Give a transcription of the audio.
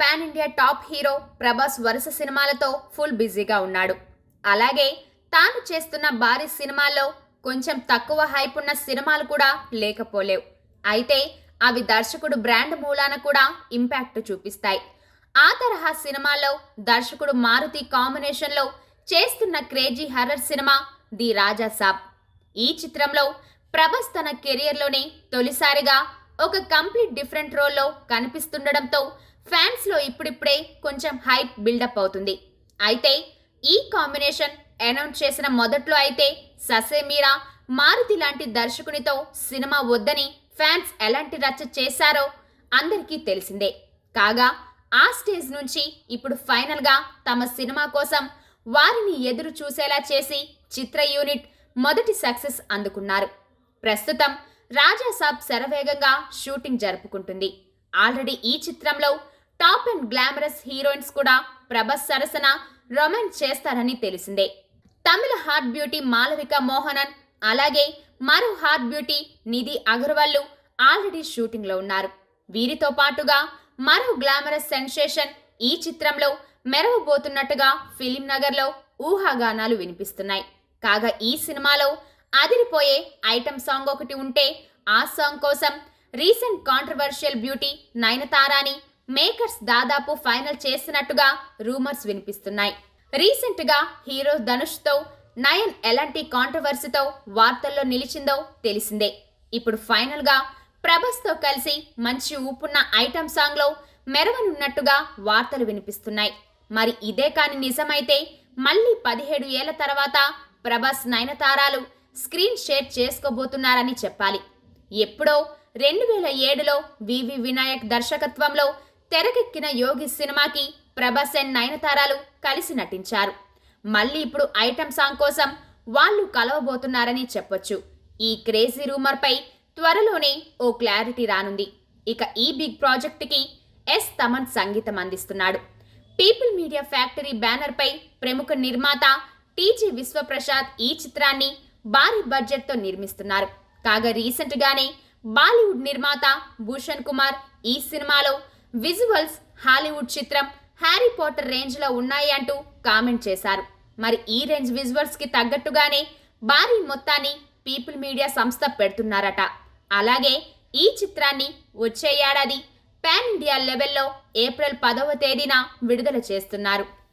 Pan India top hero Prabhas వరుస సినిమాలతో full బిజీగా ఉన్నాడు. అలాగే తాను చేస్తున్న భారీ సినిమాల్లో కొంచెం తక్కువ హైప్ ఉన్న సినిమాలు కూడా లేకపోలేవు. అయితే అవి దర్శకుడు బ్రాండ్ మూలాన కూడా ఇంపాక్ట్ చూపిస్తాయి. ఆ తరహా సినిమాల్లో దర్శకుడు మారుతి కాంబినేషన్లో చేస్తున్న crazy horror cinema the Raja Saab. ఈ చిత్రంలో ప్రభాస్ తన కెరియర్లోనే తొలిసారిగా ఒక కంప్లీట్ డిఫరెంట్ రోల్లో కనిపిస్తుండడంతో ఫ్యాన్స్లో ఇప్పుడిప్పుడే కొంచెం హైప్ బిల్డప్ అవుతుంది. అయితే ఈ కాంబినేషన్ అనౌన్స్ చేసిన మొదట్లో అయితే ససేమీరా మారుతి లాంటి దర్శకునితో సినిమా వద్దని ఫ్యాన్స్ ఎలాంటి రచ్చ చేశారో అందరికీ తెలిసిందే. కాగా ఆ స్టేజ్ నుంచి ఇప్పుడు ఫైనల్గా తమ సినిమా కోసం వారిని ఎదురు చూసేలా చేసి చిత్ర యూనిట్ మొదటి సక్సెస్ అందుకున్నారు. ప్రస్తుతం రాజాసాబ్ శరవేగంగా షూటింగ్ జరుపుకుంటుంది. ఆల్రెడీ ఈ చిత్రంలో టాప్ అండ్ గ్లామరస్ హీరోయిన్స్ కూడా ప్రభాస్ సరసన రొమాన్స్ చేస్తారని తెలిసిందే. తమిళ హాట్ బ్యూటీ మాలవిక మోహనన్ అలాగే మరో హాట్ బ్యూటీ నిధి అగర్వాల్లు ఆల్రెడీ షూటింగ్లో ఉన్నారు. వీరితో పాటుగా మరో గ్లామరస్ సెన్సేషన్ ఈ చిత్రంలో మెరవబోతున్నట్టుగా ఫిలిం నగర్లో ఊహాగానాలు వినిపిస్తున్నాయి. కాగా ఈ సినిమాలో అదిరిపోయే ఐటమ్ సాంగ్ ఒకటి ఉంటే ఆ సాంగ్ కోసం రీసెంట్ కాంట్రవర్షియల్ బ్యూటీ నయనతారాని మేకర్స్ దాదాపు ఫైనల్ చేసినట్టుగా రూమర్స్ వినిపిస్తున్నాయి. రీసెంట్గా హీరో ధనుష్తో నయన్ ఎలాంటి కాంట్రవర్సీతో వార్తల్లో నిలిచిందో తెలిసిందే. ఇప్పుడు ఫైనల్గా ప్రభాస్తో తో కలిసి మంచి ఊపున్న ఐటమ్ సాంగ్లో మెరవనున్నట్టుగా వార్తలు వినిపిస్తున్నాయి. మరి ఇదే కాని నిజమైతే మళ్ళీ పదిహేడు ఏళ్ళ తర్వాత ప్రభాస్ నయనతారాలు స్క్రీన్ షేర్ చేసుకోబోతున్నారని చెప్పాలి. ఎప్పుడో రెండు వేల ఏడులో వివి వినాయక్ దర్శకత్వంలో తెరకెక్కిన యోగి సినిమాకి ప్రభాస్ అండ్ నయనతారాలు కలిసి నటించారు. మళ్ళీ ఇప్పుడు ఐటమ్ సాంగ్ కోసం వాళ్ళు కలవబోతున్నారని చెప్పొచ్చు. ఈ క్రేజీ రూమర్పై త్వరలోనే ఓ క్లారిటీ రానుంది. ఇక ఈ బిగ్ ప్రాజెక్టుకి ఎస్ తమన్ సంగీతం అందిస్తున్నాడు. పీపుల్ మీడియా ఫ్యాక్టరీ బ్యానర్పై ప్రముఖ నిర్మాత టీజీ విశ్వప్రసాద్ ఈ చిత్రాన్ని భారీ బడ్జెట్తో నిర్మిస్తున్నారు. కాగా రీసెంట్గానే బాలీవుడ్ నిర్మాత భూషణ్ కుమార్ ఈ సినిమాలో విజువల్స్ హాలీవుడ్ చిత్రం హ్యారీ పాటర్ రేంజ్లో ఉన్నాయి అంటూ కామెంట్ చేశారు. మరి ఈ రేంజ్ విజువల్స్కి తగ్గట్టుగానే భారీ మొత్తాన్ని పీపుల్ మీడియా సంస్థ పెడుతున్నారట. అలాగే ఈ చిత్రాన్ని వచ్చే ఏడాది పాన్ ఇండియా లెవెల్లో ఏప్రిల్ పదవ తేదీన విడుదల చేస్తున్నారు.